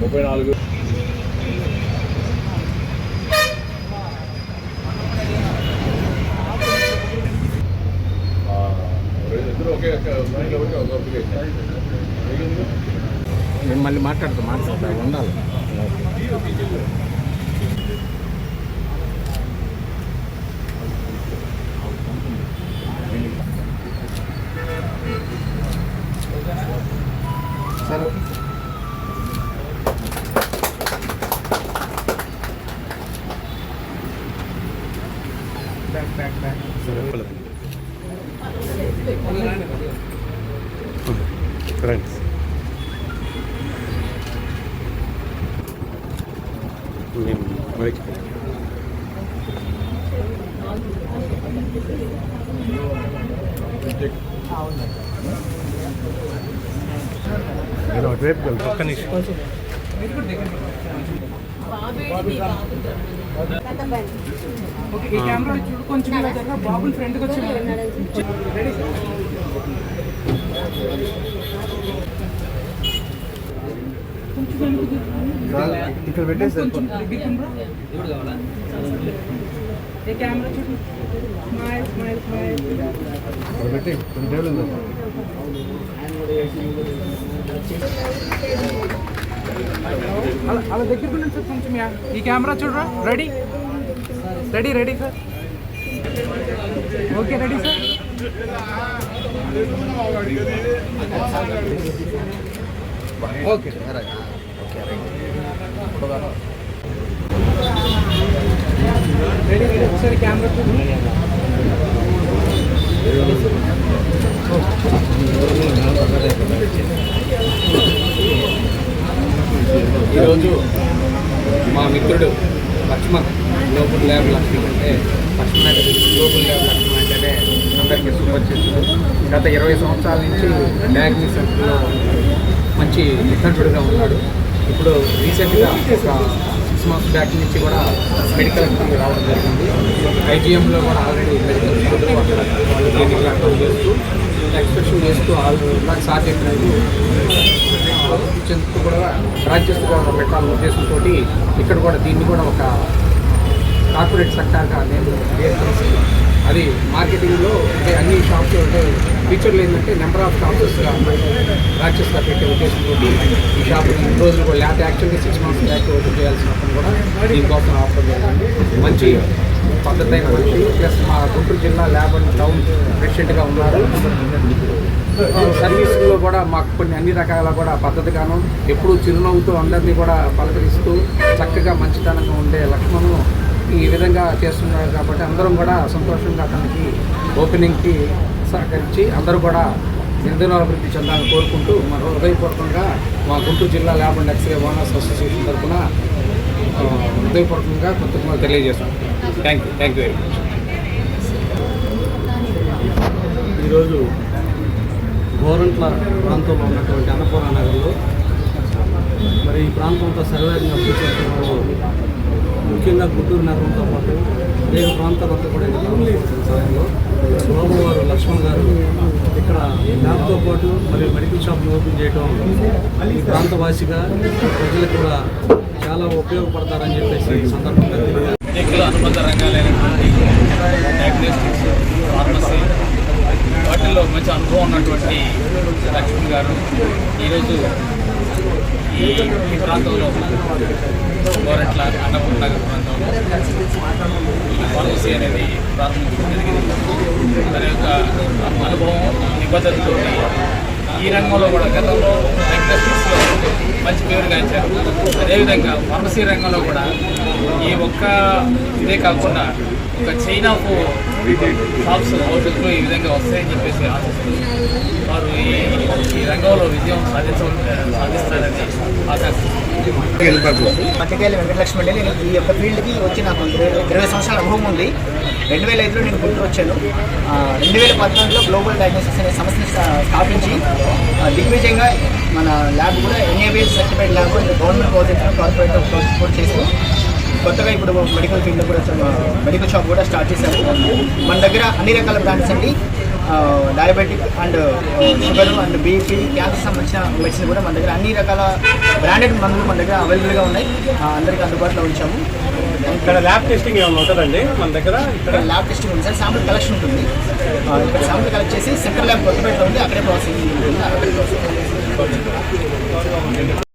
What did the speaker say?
ముప్పై నాలుగు. ఆ, ఇద్దరు ఒకే ఒక అప్లికేషన్ మళ్ళీ మాట్లాడుతూ మాట్లాడతా ఉండాలి. సరే. ఫ్రెండ్స్ నేను అటువైపు వెళ్తా ఒక్క నిమిషం ఓకే ఈ కెమెరా చూడు కొంచెం బాబుని ఫ్రంట్కి వచ్చి స్మైల్ స్మైల్ ఇక్కడ పెట్టి కొన్ని టేబుల్ ఉంది అలా అలా దగ్గరికి ఉండండి సార్ కొంచెం యా. ఈ కెమెరా చూడరా ready ready ready sir okay ready sir okay ready ఒకసారి కెమెరా ఈరోజు మా మిత్రుడు లక్ష్మణ్ గ్లోబల్ ల్యాబ్ లక్ష్మణ్ అంటే లక్ష్మణ్ అంటే గ్లోబల్ ల్యాబ్ లక్ష్మణ్. అందరికీ సుపరిచితుడు గత ఇరవై సంవత్సరాల నుంచి డయాగ్నోస్ మంచి నిఘంటుడుగా ఉన్నాడు. ఇప్పుడు రీసెంట్గా ఒక సిక్స్ మంత్స్ బ్యాక్ నుంచి కూడా మెడికల్ రావడం జరిగింది. ఐజీఎంలో కూడా ఆల్రెడీ మెడికల్ వాళ్ళు క్లినిక్ కంట్రోల్ చేస్తూ ఎక్స్ప్రెషన్ చేస్తూ ఆల్ నాకు సార్ చెప్పినట్టు చెందుతూ కూడా రాజ్యసభ పెట్టాలన్న ఉద్దేశంతో ఇక్కడ కూడా దీన్ని కూడా ఒక కార్పొరేట్ సెక్టార్గా నేను ఏర్పరిస్తున్నాను అది మార్కెటింగ్లో అంటే అన్ని షాప్స్ అంటే ఫీచర్లు ఏంటంటే నెంబర్ ఆఫ్ షాప్స్గా రాజ్యసభ పెట్టే ఉద్దేశంతో ఈ షాప్ ఈ రోజులు కూడా లేకపోతే యాక్చువల్గా సిక్స్ మంత్స్ బ్యాక్ ఓపెన్ చేయాల్సిన కూడా దీనికోసం ఆఫర్ చేయాలండి మంచి పద్ధతి అయిన ప్లస్ మా గుంటూరు జిల్లా ల్యాబ్ అండ్ టౌన్ ప్రెసిడెంట్గా ఉన్నారు. సర్వీసుల్లో కూడా మాకు కొన్ని అన్ని రకాల కూడా పద్ధతిగాను ఎప్పుడూ చిరునవ్వుతూ అందరినీ కూడా పలకరిస్తూ చక్కగా మంచితనంగా ఉండే లక్ష్మణ్ ఈ విధంగా చేస్తున్నారు కాబట్టి అందరం కూడా సంతోషంగా అతనికి ఓపెనింగ్కి సహకరించి అందరూ కూడా నిరంతరాభివృద్ధి చెందాలని కోరుకుంటూ మన హృదయపూర్వకంగా మా గుంటూరు జిల్లా lab and x-ray owners association తరఫున హృదయపూర్వకంగా కృతజ్ఞతలు తెలియజేస్తాం thank you thank you very much ఈరోజు గోరంట్ల ప్రాంతంలో ఉన్నటువంటి అన్నపూర్ణ నగర్లో మరి ఈ ప్రాంతంతో సర్వేగా పూర్తి ముఖ్యంగా గుంటూరు నగరంతో పాటు అనేక ప్రాంతాలంతా కూడా ఇంకా సమయంలో బాబు వారు లక్ష్మణ్ గారు ఇక్కడ ల్యాబ్తో పాటు మరియు మెడికల్ షాప్ని ఓపెన్ చేయడం ఈ ప్రాంతవాసిగా ప్రజలకు కూడా చాలా ఉపయోగపడతారని చెప్పేసి ఈ సందర్భంగా తెలియజేస్తున్నాను. అనుబంధ రంగాలైనటువంటి డయాగ్నోస్టిక్స్ ఫార్మసీ వాటిల్లో మంచి అనుభవం ఉన్నటువంటి లక్ష్మణ్ గారు ఈరోజు ఈ ఈ ప్రాంతంలో గోరట్ల అన్నపూర్ణ నగర్ ప్రాంతంలో ఈ అనేది ప్రారంభించడం జరిగింది తన యొక్క అనుభవం నిబద్ధతతో ఈ రంగంలో కూడా గతంలో డయాగ్నోస్టిక్స్లో మంచి పేరు గాంచారు అదేవిధంగా ఫార్మసీ రంగంలో కూడా ఈ ఒక్క ఇదే కాకుండా ఒక చైనాకు షాప్స్ భవిష్యత్తులో ఈ విధంగా వస్తాయని చెప్పేసి ఆశిస్తూ వారు ఈ ఈ విజయం సాధిస్తారని వెంకటలక్ష్మి అండి. నేను ఈ యొక్క ఫీల్డ్కి వచ్చి నాకు ఇరవై సంవత్సరాల అనుభవం ఉంది. రెండు వేల ఐదులో నేను గుంటూరు వచ్చాను రెండు వేల పద్నాలుగులో గ్లోబల్ డయాగ్నోసిస్ అనే సంస్థని స్థాపించి దిగ్విజయంగా మన ల్యాబ్ కూడా NABS certified lab government project corporate కూడా చేస్తూ కొత్తగా ఇప్పుడు మెడికల్ ఫీల్డ్లో కూడా మెడికల్ షాప్ కూడా స్టార్ట్ చేశాము మన దగ్గర అన్ని రకాల బ్రాండ్స్ అండి. Diabetic and sugar and BP cancer సంబంధించిన మెడిసిన్ కూడా మన దగ్గర అన్ని రకాల బ్రాండెడ్ మందులు మన దగ్గర అవైలబుల్గా ఉన్నాయి. అందరికీ అందుబాటులో ఉంచాము. ఇక్కడ ల్యాబ్ టెస్టింగ్ ఏమైనా ఉంటుందండి మన దగ్గర? ఇక్కడ ల్యాబ్ టెస్టింగ్ ఉంది సార్. శాంపుల్ కలెక్షన్ ఉంటుంది. ఇక్కడ శాంపుల్ కలెక్ట్ చేసి సెంటర్ ల్యాబ్ కొత్తపేటలో ఉంది. అక్కడే ప్రాసెసింగ్ ఉంటుంది అక్కడే ప్రాసెసింగ్